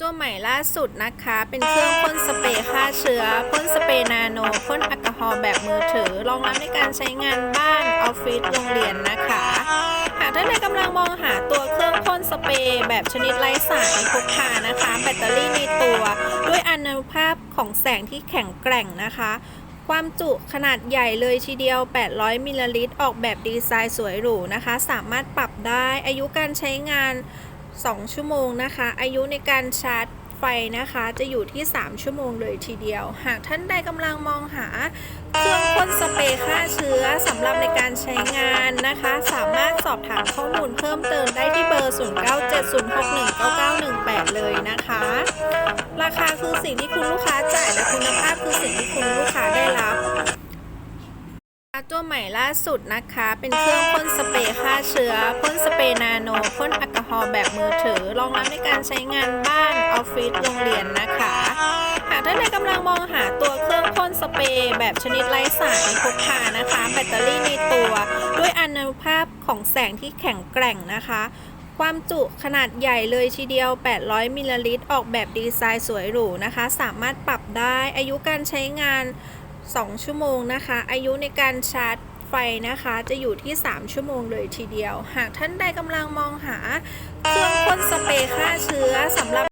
ตัวใหม่ล่าสุดนะคะ เป็นเครื่องพ่นสเปรย์ฆ่าเชื้อพ่นสเปรย์นาโนพ่นแอลกอฮอล์แบบมือถือรองรับในการใช้งานบ้านออฟฟิศโรงเรียนนะคะ หากท่านใดกำลังมองหาตัวเครื่องพ่นสเปรย์แบบชนิดไร้สารพกพานะคะ แบตเตอรี่ในตัวด้วยอนุภาพของแสงที่แข็งแกร่งนะคะความจุขนาดใหญ่เลยทีเดียว 800 มิลลิลิตร ออกแบบดีไซน์สวยหรูนะคะ สามารถปรับได้ อายุการใช้งาน 2 ชั่วโมงนะคะ อายุในการชาร์จไฟนะคะจะอยู่ที่ 3 ชั่วโมงเลยทีเดียว หากท่านใดกำลังมองหาเครื่องพ่นสเปรย์ฆ่าเชื้อสำหรับในการใช้งานนะคะ สามารถสอบถามข้อมูลเพิ่มเติมได้ที่เบอร์ 0970619918 เลยนะคะ ราคาคือสิ่งที่คุณลูกค้าจ่ายและคุณภาพคือสิ่งที่คุณลูกค้าได้รับตัวใหม่ล่าสุดนะคะ เป็นเครื่องพ่นสเย์ฆ่าเชื้อพ่นสเปรย์นาโนพ่นแอลกอฮอล์แบบมือถือรองรับในการใช้งานบ้านออฟฟิศโรงเรียนนะคะ หากท่านใดกำลังมองหาตัวเครื่องพ่นสเปรย์แบบชนิดไร้สารพกพานะคะ แบตเตอรี่ในตัวด้วยอนุภาพของแสงที่แข็งแกร่งนะคะความจุขนาดใหญ่เลยทีเดียว 800 มิลลิลิตร ออกแบบดีไซน์สวยหรูนะคะ สามารถปรับได้ อายุการใช้งาน 2 ชั่วโมงนะคะ อายุในการชาร์จ ไฟนะคะจะอยู่ที่ 3 ชั่วโมงเลยทีเดียว หากท่านใดกำลังมองหาเครื่องพ่นสเปรย์ฆ่าเชื้อสำหรับ